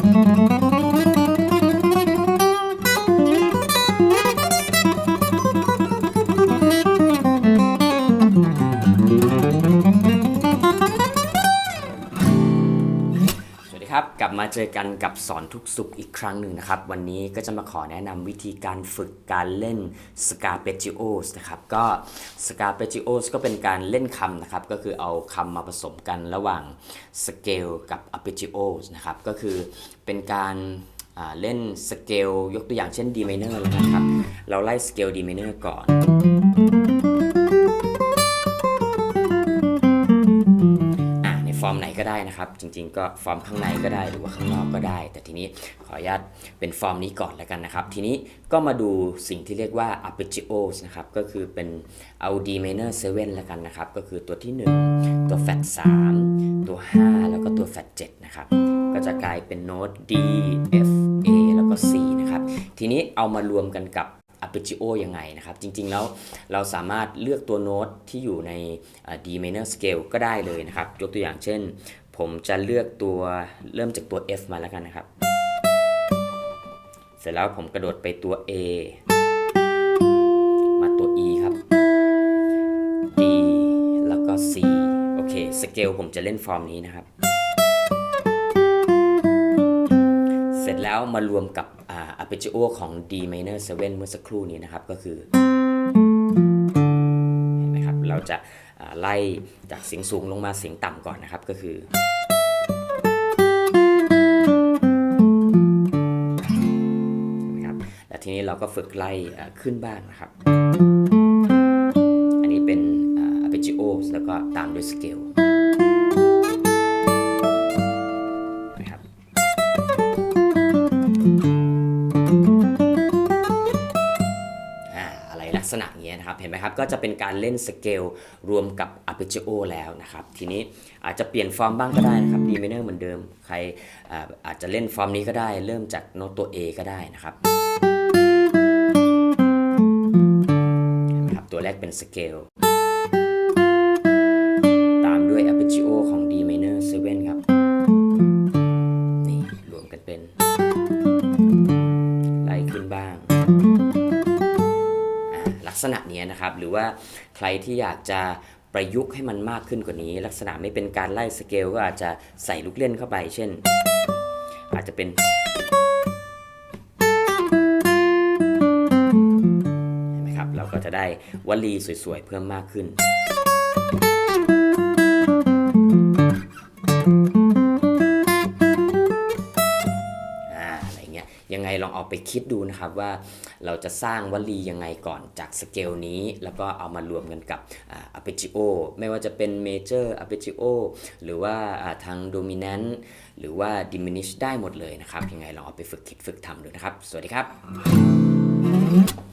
Thank you. ครับกลับมาเจอกันกับสอนทุกสุขอีกครั้งหนึ่งนะครับ วันนี้ก็จะมาขอแนะนำวิธีการฝึกการเล่น s c a r p e g g i o s นะครับก็ s c a r p e g g i o s ก็เป็นการเล่นคำนะครับ ก็คือเอาคำมาผสมกันระหว่าง scale กับ arpeggios นะครับ ก็คือเป็นการเล่นสเกลยกตัวอย่างเช่น D minor แล้วนะครับ เราไล่สเกล D minor ก่อนอะใน ฟอร์มไหนก็ได้นะครับ จริงๆ ก็ฟอร์มข้างในก็ได้หรือว่าข้างนอกก็ได้ แต่ทีนี้ขออนุญาตเป็นฟอร์มนี้ก่อนแล้วกันนะครับ ทีนี้ก็มาดูสิ่งที่เรียกว่า arpeggios นะครับ ก็คือเป็นเอา D minor 7แล้วกันนะครับ ก็คือตัวที่ 1 ตัว flat 3ตัว 5 แล้วก็ตัว flat 7นะครับ ก็จะกลายเป็นโน้ต D F A แล้วก็ C นะครับ ทีนี้เอามารวมกันกับ arpeggio ยังไงนะครับ จริงๆแล้วเราสามารถเลือกตัวโน้ตที่อยู่ใน D minor scale ก็ได้เลยนะครับ ยกตัวอย่างเช่น ผมจะเลือกตัวเริ่มจากตัว F มาแล้วกันนะครับ เสร็จแล้วผมกระโดดไปตัว A มาตัว E ครับ D แล้วก็ C โอเค สเกลผมจะเล่นฟอร์มนี้นะครับ แล้วมารวมกับอา arpeggio ของ D minor 7 เมื่อสักครู่นี้นะครับก็คือเห็นไหมครับเราจะาไล่จากเสียงสูงลงมาเสียงต่ำก่อนนะครับก็คือเห็นไหมครับและทีนี้เราก็ฝึกไล่ขึ้นบ้างนะครับ อันนี้เป็นอา arpeggio แล้วก็ตามด้วยสเกล ลักษณะอย่างเงี้ยนะครับเห็นไหมครับก็จะเป็นการเล่นสเกลรวมกับ arpeggio แล้วนะครับทีนี้อาจจะเปลี่ยนฟอร์มบ้างก็ได้นะครับ D minor เหมือนเดิม ใครอาจจะเล่นฟอร์มนี้ก็ได้ เริ่มจากโน้ตตัว A ก็ได้นะครับนไหมครับตัวแรกเป็นสเกลตามด้วย arpeggio ของ D minor 7ครับนี่รวมกันเป็น ษณะนี้นะครับหรือว่าใครที่อยากจะประยุกต์ให้มันมากขึ้นกว่านี้ ลักษณะไม่เป็นการไล่สเกลก็อาจจะใส่ลูกเล่นเข้าไป เช่น อาจจะเป็นเห็นไหมครับเราก็จะได้วลีสวยๆเพิ่มมากขึ้น เอาไปคิดดูนะครับว่าเราจะสร้างวลียังไงก่อนจากสเกลนี้ แล้วก็เอามารวมกันกับอ่า arpeggio ไม่ว่าจะเป็นเมเจอร์อะเปจิโอหรือว่าทางโดมิเนนต์หรือว่าดิมินิชได้หมดเลยนะครับยังไงลองเอาไปฝึกคิดฝึกทำดูนะครับ สวัสดีครับ